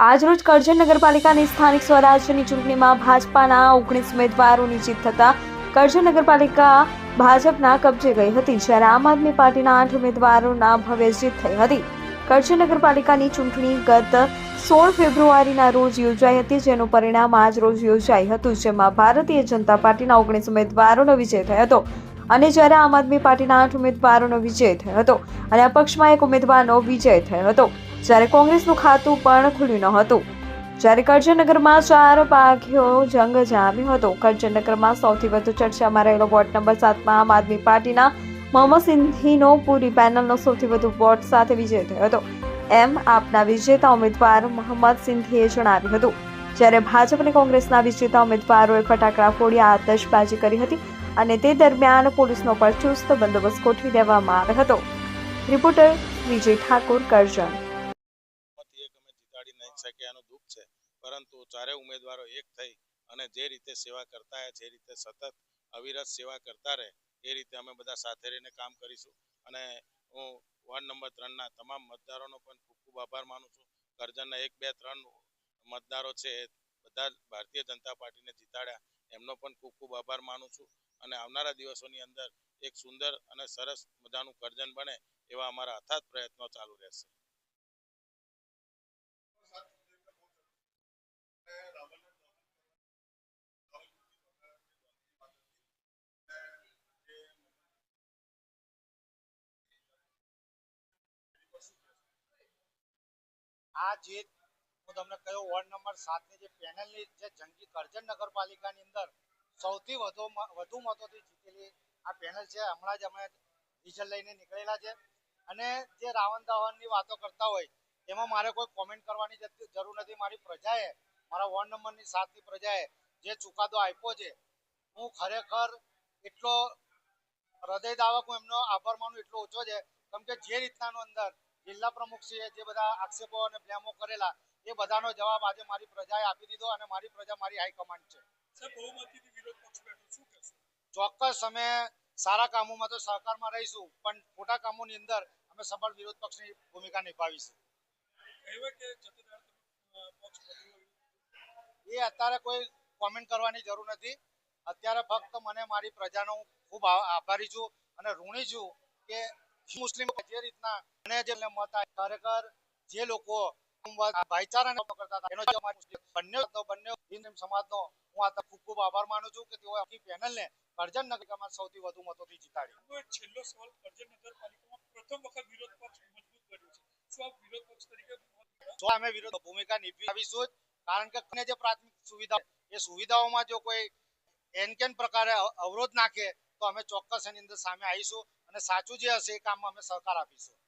આજરોજ કરજણ નગરપાલિકાની સ્થાનિક સ્વરાજ્યની ચૂંટણીમાં ભાજપાના ઓગણીસ ઉમેદવારોની જીત થતા કરજણ નગરપાલિકા ભાજપના કબજે ગઈ હતી, જ્યારે આમ આદમી પાર્ટીના આઠ ઉમેદવારોના ભવ્ય જીત થઈ હતી. કરજણ નગરપાલિકાની ચૂંટણી ગત સોળ ફેબ્રુઆરીના રોજ યોજાઈ હતી, જેનું પરિણામ આજ રોજ યોજાઈ હતું, જેમાં ભારતીય જનતા પાર્ટીના ઓગણીસ ઉમેદવારોનો વિજય થયો હતો અને જ્યારે આમ આદમી પાર્ટીના આઠ ઉમેદવારોનો વિજય થયો હતો અને અપક્ષમાં એક ઉમેદવારનો વિજય થયો હતો. જ્યારે કોંગ્રેસનું ખાતું પણ ખુલ્યું ન હતું. જ્યારે કરજણનગરમાં ચાર પાઘીઓ જંગ જામ્યો હતો. કરજણનગરમાં સૌથી વધુ ચર્ચામાં રહેલો વોર્ડ નંબર સાતમાં આમ આદમી પાર્ટીના મોહમ્મદ સિંધીનો પૂરી પેનલનો સૌથી વધુ વોટ સાથે વિજય થયો હતો. એમ આપના વિજેતા ઉમેદવાર મોહમ્મદ સિંધીએ જણાવ્યું હતું. જ્યારે ભાજપ અને કોંગ્રેસના વિજેતા ઉમેદવારોએ ફટાકડા ફોડી આતશબાજી કરી હતી અને તે દરમિયાન પોલીસનો પણ ચુસ્ત બંદોબસ્ત ગોઠવી દેવામાં આવ્યો હતો. રિપોર્ટર વિજય ઠાકોર કરજણ. એક અમે જીતાડી નહીં શક્યા એનું દુઃખ છે. પરંતુ ચારે ઉમેદવારો એક થઈ અને જે રીતે સેવા કરતા જે રીતે સતત અવિરત સેવા કરતા રહે, એ રીતે અમે બધા સાથે રહીને કામ કરીશું. અને હું વોર્ડ નંબર ત્રણના તમામ મતદારોનો પણ ખૂબ ખૂબ આભાર માનું છું. કરજણના એક, બે, ત્રણ મતદારો છે બધા ભારતીય જનતા પાર્ટીને જીતાડ્યા. એમનો પણ ખૂબ ખૂબ આભાર માનું છું. અને આવનારા દિવસોની અંદર એક સુંદર અને સરસ મજાનું કરજણ બને એવા અમારા અથાત પ્રયત્નો ચાલુ રહેશે. આ જે હું તમને કયો વોર્ડ નંબર સાતની જે પેનલની જે જંગી કરજણ નગરપાલિકાની અંદર સૌથી વધુ વધુ મતોથી જીતેલી આ પેનલ છે. હમણાં જ અમે રિઝલ્ટ લઈને નીકળેલા છે. અને જે રાવણ દહનની વાતો કરતા હોય, એમાં મારે કોઈ કોમેન્ટ કરવાની જરૂર નથી. મારી પ્રજાએ, મારા વોર્ડ નંબરની સાતની પ્રજાએ જે ચુકાદો આપ્યો છે, હું ખરેખર એટલો હૃદયદાવક હું એમનો આભાર માનું, એટલો ઓછો છે. કેમ કે જે રીતનાનું અંદર જિલ્લા પ્રમુખશ્રીએ જે બધા આક્ષેપો અને બ્લેમો કરેલા એ બધાનો જવાબ આજે મારી પ્રજાએ આપી દીધો અને મારી પ્રજા મારી હાઈકમાન્ડ છે. ચોક્કસ અમે સારા કામોમાં તો સહકારમાં રહીશું પણ ખોટા કામોની અંદર અમે સફળ વિરોધ પક્ષની ભૂમિકા નિભાવીશું. એ અત્યારે કોઈ કોમેન્ટ કરવાની જરૂર નથી. અત્યારે ફક્ત મને મારી પ્રજાનો હું ખૂબ આભારી છું અને ઋણી છું કે મુસ્લિમ જે રીતના અને જે મત ખરેખર જે લોકો ભાઈચારાને પકડતા હતા એનો બંને બંને હિન્દુ સમાજનો હું આ ખૂબ ખૂબ આભાર માનું છું કે તેઓ આખી પેનલને કરજણ નગરમાં સૌથી વધુ મતોથી જીતાડી. છેલ્લો સવાલ કરજણ નગરપાલિકામાં પ્રથમ વખત વિરોધ પક્ષ મજબૂત કર્યો છે. શું વિરોધ પક્ષ તરીકે જો અમે વિરોધ ભૂમિકા નિભાવીશું કારણ કે કને જે પ્રાથમિક સુવિધા એ સુવિધાઓમાં જો કોઈ એન કેન પ્રકારે અવરોધ નાખે તો અમે ચોક્કસ એની અંદર સામે આવીશું. અને સાચું જે હશે એ કામમાં અમે સહકાર આપીશું.